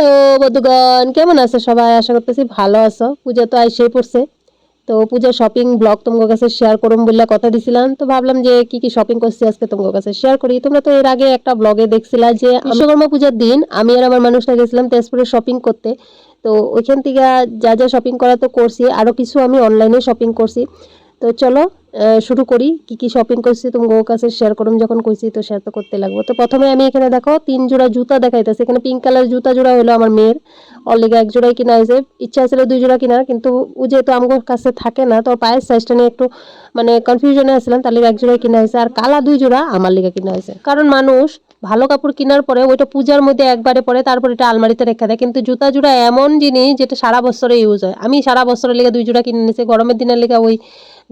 Hello বন্ধুগণ, কেমন আছো সবাই? আশা করতেছি ভালো আছো। পূজা তো আইসেই পড়ছে। তো পূজা শপিং ব্লগ তোমার কাছে শেয়ার করুম বলে কথা দিছিলাম। তো ভাবলাম যে কি কি শপিং করছি আজকে তোমার কাছে শেয়ার করি। তোমরা তো এর আগে একটা ব্লগে দেখছিলা যে বিশ্বকর্মা পূজার দিন আমি আর আমার মানুষটা গেছিলাম তেজপুরে শপিং করতে। তো ওইখান থেকে যা যা শপিং করা তো করছি আরও কিছু আমি অনলাইনে শপিং করছি। তো চলো শুরু করি। কি কি শপিং করছি তোমার কাছে শেয়ার করুম যখন কইছি তো শেয়ার তো করতে লাগবো। তো প্রথমে আমি এখানে দেখো, তিন জোড়া জুতা দেখাইতেছি। এখানে পিঙ্ক কালার জুতা জোড়া হলো আমার মেয়ের। অলরেডি এক জোড়াই কিনা হয়েছে। ইচ্ছা ছিল দুই জোড়া কিনার, কিন্তু ও যেহেতু আমার কাছে থাকে না, তো পায়ের সাইজটা নিয়ে একটু মানে কনফিউশনে আসলাম তার লিগে এক জোড়াই কিনা হয়েছে। আর কালা দুই জোড়া আমার লিগে কিনা হয়েছে। কারণ মানুষ ভালো কাপড় কেনার পরে ওইটা পূজার মধ্যে একবারে পরে, তারপর এটা আলমারিতে রেখে দেয়। কিন্তু জুতা জোড়া এমন জিনিস যেটা সারা বছরে ইউজ হয়। আমি সারা বছরের লিগে দুই জোড়া কিনে নিয়েছি গরমের দিনের লিগে ওই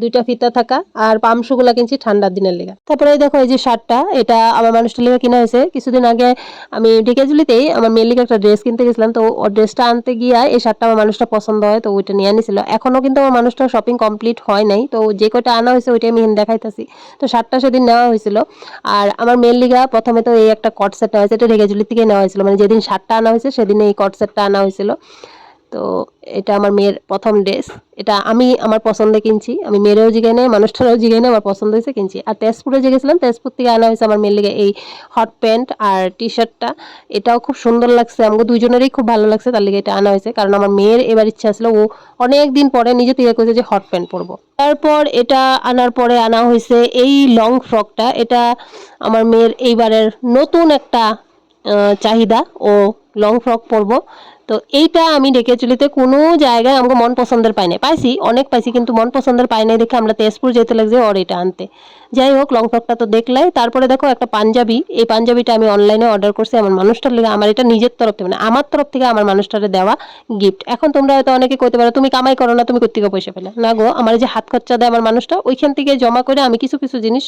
দুইটা ফিতা থাকা আর পামশুগুলা কিনছি ঠান্ডার দিনের লিগে। তারপরে দেখো, এই যে শার্টটা, এটা আমার মানুষটার লিগে কিনা হয়েছে। কিছুদিন আগে আমি ডিকেজুলিতেই আমার মেয়ের লিগে একটা ড্রেস কিনতে গেছিলাম, তো ওর ড্রেসটা আনতে গিয়া এই শার্টটা আমার মানুষটা পছন্দ হয়, তো ওইটা নিয়ে আনিছিল। এখনও কিন্তু আমার মানুষটা শপিং কমপ্লিট হয় নাই, তো যে কয়টা আনা হয়েছে ওইটাই আমি দেখাইতেছি। তো শার্টটা সেদিন নেওয়া হয়েছিল। আর আমার মেয়ের লিগা প্রথমে তো এই একটা কট সেট নেওয়া হয়েছে, এটা রেগেজুলি থেকে নেওয়া হয়েছিল। মানে যেদিন শার্টটা আনা হয়েছে, সেদিন এই কট সেটটা আনা হয়েছিল। তো এটা আমার মেয়ের প্রথম ড্রেস। এটা আমি আমার পছন্দে কিনছি। আমি মেয়েরও জিগাই নেই মানুষটারও জিগাই নেই আমার পছন্দ হয়েছে কিনছি। আর তেজপুরে যে গেছিলাম, তেজপুর থেকে আনা হয়েছে আমার মেয়ের লিগে এই হট প্যান্ট আর টি শার্টটা এটাও খুব সুন্দর লাগছে, আমাকে দুজনেরই খুব ভালো লাগছে তার লিগে এটা আনা হয়েছে। কারণ আমার মেয়ের এবার ইচ্ছা ছিল, ও অনেক দিন পরে নিজে থেকে করেছে যে হট প্যান্ট পরবো। তারপর এটা আনার পরে আনা হয়েছে এই লং ফ্রকটা এটা আমার মেয়ের এইবারের নতুন একটা চাহিদা। ও লং ফ্রক পরবো। তো এইটা আমি ডেকেচুলিতে কোনো জায়গায় আমাকে মন পছন্দের পাই নাই। পাইছি, অনেক পাইছি, কিন্তু মন পছন্দের পাই নাই দেখে আমরা তেজপুর যেতে লাগছে ওর এটা আনতে। যাই হোক লং ফ্রকটা তো দেখলে তারপরে দেখো একটা পাঞ্জাবি। এই পাঞ্জাবিটা আমি অনলাইনে অর্ডার করছি আমার মানুষটার লেগে। আমার এটা নিজের তরফ থেকে মানে আমার তরফ থেকে আমার মানুষটারে দেওয়া গিফট এখন তোমরা হয়তো অনেকে কইতে পারো, তুমি কামাই করো না, তুমি কোথেকে পয়সা পেলে? না গো, আমার যে হাত খরচা দেয় আমার মানুষটা, ওইখান থেকে জমা করে আমি কিছু কিছু জিনিস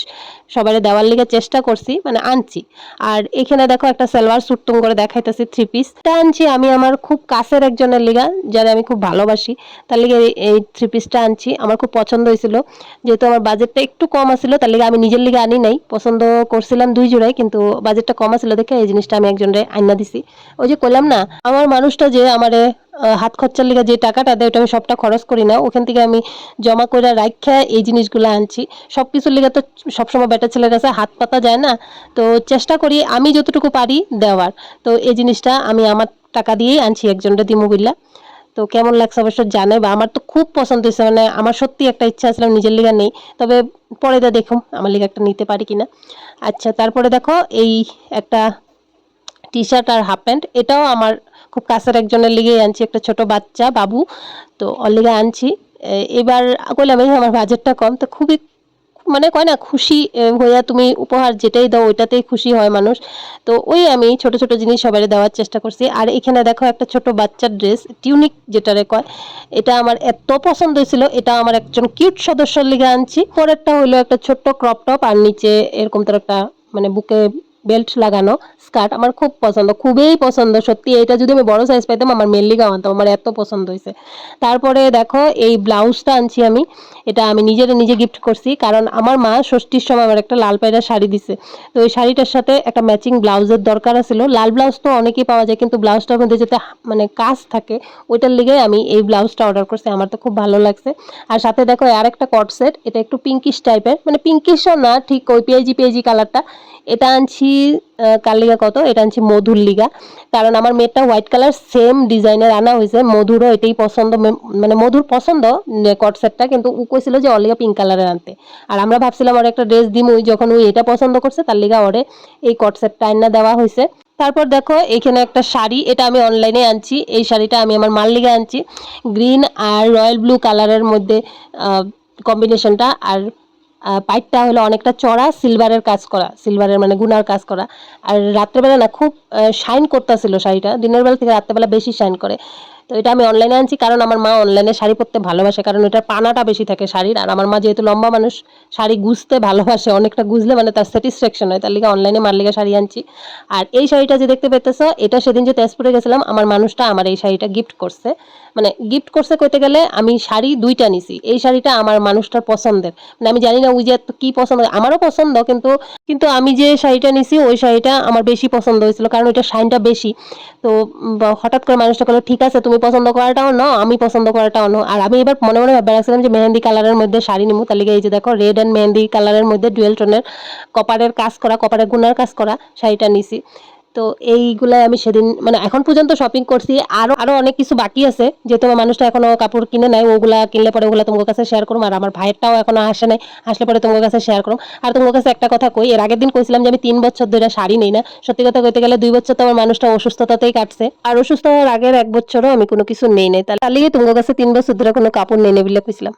সবাই দেওয়ার লিগে চেষ্টা করছি মানে আনছি। আর এখানে দেখো একটা সালোয়ার স্যুট করে দেখাইতেছি থ্রি পিস তা আনছি আমি আমার খুব কাছের একজনের লিগা, যারা আমি খুব ভালোবাসি। তার লিগে এই- থ্রি পিসটা আনছি। আমার খুব পছন্দ হয়েছিল। যেহেতু আমার বাজেটটা একটু কম আছিল, তার লিগে আমি নিজের লিগে আনি নাই। পছন্দ করছিলাম দুই জোড়াই কিন্তু বাজেটটা কম আছিল দেখে এই জিনিসটা আমি একজনের আইনা দিছি। ওই যে করলাম না, আমার মানুষটা যে আমারে হাত খরচার লিগে যে টাকাটা দেয় ওটা আমি সবটা খরচ করি না। ওখান থেকে আমি জমা করে রাখা এই জিনিসগুলো আনছি। সব কিছুর লিগে তো সবসময় বেটা ছেলের কাছে হাত পাতা যায় না। তো চেষ্টা করি আমি যতটুকু পারি দেওয়ার। তো এই জিনিসটা আমি আমার টাকা দিয়েই আনছি একজনটা দিমুবিল্লা তো কেমন লাগছে অবশ্য জানে বা আমার তো খুব পছন্দ হয়েছে। মানে আমার সত্যি একটা ইচ্ছা ছিল নিজের লিগা নেই। তবে পরে দেখুন আমার লিগে একটা নিতে পারি কিনা। আচ্ছা তারপরে দেখো এই একটা টি শার্ট আর হাফ প্যান্ট এটাও আমার খুব কাছের একজনের লিগেই আনছি, একটা ছোট বাচ্চা, বাবু, তো ওর লিগে আনছি। এবার কইলাম এই আমার বাজেটটা কম। তো খুবই মানে কয় না, খুশি হইয়া তুমি উপহার যেটাই দাও, ওইটাতেই খুশি হয় মানুষ। তো ওই আমি ছোট ছোট জিনিস সবাই দেওয়ার চেষ্টা করছি। আর এখানে দেখো একটা ছোট বাচ্চার ড্রেস টিউনিক যেটারে কয়, এটা আমার এত পছন্দ হয়েছিল, এটা আমার একজন কিউট সদস্যর লিগে আনছি। পরেরটা হলো একটা ছোট্ট ক্রপ টপ আর নিচে এরকম তোর একটা মানে বুকে বেল্ট লাগানো। স্কার্ট আমার খুব পছন্দ, খুবই পছন্দ, সত্যি এটা যদি আমি বড় সাইজ পাইতাম আমার মেনলি গাও আনতাম আমার এত পছন্দ হয়েছে তারপরে দেখো এই ব্লাউজটা আনছি আমি, এটা আমি নিজের নিজে গিফট করছি, কারণ আমার মা ষষ্ঠীর সময় আমার একটা লাল পায়রা শাড়ি দিছে। তো ওই শাড়িটার সাথে একটা ম্যাচিং ব্লাউজের দরকার ছিল লাল ব্লাউজ তো অনেকেই পাওয়া যায়, কিন্তু ব্লাউজটার মধ্যে যেতে মানে কাজ থাকে, ওইটার লিগে আমি এই ব্লাউজটা অর্ডার করছি, আমার তো খুব ভালো লাগছে। আর সাথে দেখো আর একটা কট সেট এটা একটু পিঙ্কিশ টাইপের মানে পিঙ্কিশও না, ঠিক ওই পেঁয়াজি পেঁয়াজি কালারটা এটা আনছি কার লিগা কত? এটা আনছি মধুর লিগা। কারণ আমার মেয়েটা হোয়াইট কালার সেম ডিজাইনের আনা হয়েছে। মধুরও এটাই পছন্দ মানে মধুর পছন্দ কট সেটটা কিন্তু ও কইছিল যে ওর লিগা পিঙ্ক কালারের আনতে। আর আমরা ভাবছিলাম ওর একটা ড্রেস দিমুই যখন ওই এটা পছন্দ করছে, তার লিগা ওরে এই কট সেটটা আইনা দেওয়া হয়েছে। তারপর দেখো, এখানে একটা শাড়ি, এটা আমি অনলাইনে আনছি। এই শাড়িটা আমি আমার মাল লিগে আনছি। গ্রিন আর রয়্যাল ব্লু কালারের মধ্যে কম্বিনেশনটা আর পাইপটা হলো অনেকটা চড়া সিলভারের কাজ করা সিলভারের মানে গুনার কাজ করা। আর রাত্রেবেলা না, খুব শাইন করতেছিল শাড়িটা। দিনের বেলা থেকে রাত্রেবেলা বেশি শাইন করে। তো এটা আমি অনলাইনে আনছি কারণ আমার মা অনলাইনে শাড়ি পরতে ভালোবাসে, কারণ ওটার পানাটা বেশি থাকে শাড়ির। আর আমার মা যেহেতু লম্বা মানুষ, শাড়ি গুজতে ভালোবাসে, অনেকটা গুজলে মানে তার স্যাটিসফ্যাকশন হয়, তার লিগে অনলাইনে মার লিগে শাড়ি আনছি। আর এই শাড়িটা যে দেখতে পেতেছো, এটা সেদিন যে তেজপুরে গেছিলাম, আমার মানুষটা আমার এই শাড়িটা গিফট করছে। মানে গিফট করছে কইতে গেলে আমি শাড়ি দুইটা নিছি। এই শাড়িটা আমার মানুষটার পছন্দের। মানে আমি জানি না ওই যে কি পছন্দ, আমারও পছন্দ, কিন্তু কিন্তু আমি যে শাড়িটা নিছি, ওই শাড়িটা আমার বেশি পছন্দ হয়েছিল, কারণ ওইটা শাইনটা বেশি। তো হঠাৎ করে মানুষটা বলল, ঠিক আছে, তুমি পছন্দ করাটাও নাও আমি পছন্দ করাটাও নাও আর আমি এবার মনে মনে ভাবে রাখছিলাম যে মেহেন্দি কালারের মধ্যে শাড়ি নিবো। তাহলে এই যে দেখো রেড অ্যান্ড মেহেন্দি কালারের মধ্যে ডুয়েল টোনের কপারের কাজ করা কপারের গুনার কাজ করা, শাড়িটা নিছি। তো এইগুলাই আমি সেদিন মানে এখন পর্যন্ত শপিং করছি। আরও আরও অনেক কিছু বাকি আছে। যেহেতু আমার মানুষটা এখনও কাপড় কিনে নাই ওগুলা কিনলে পরে ওগুলা তোমার কাছে শেয়ার করুম। আর আমার ভাইয়েরটাও এখনও আসে নাই, আসলে পরে তোমার কাছে শেয়ার করুম। আর তোমার কাছে একটা কথা কই, এর আগের দিন কইছিলাম যে আমি তিন বছর ধরে শাড়ি নেই না। সত্যি কথা কইতে গেলে দুই বছর তো আমার মানুষটা অসুস্থতাতেই কাটছে। আর অসুস্থ হওয়ার আগের এক বছরও আমি কোনো কিছু নেই নাই। তাহলে তোমার কাছে তিন বছর ধরে কোনো কাপড় নেই নেই বলে কইছিলাম।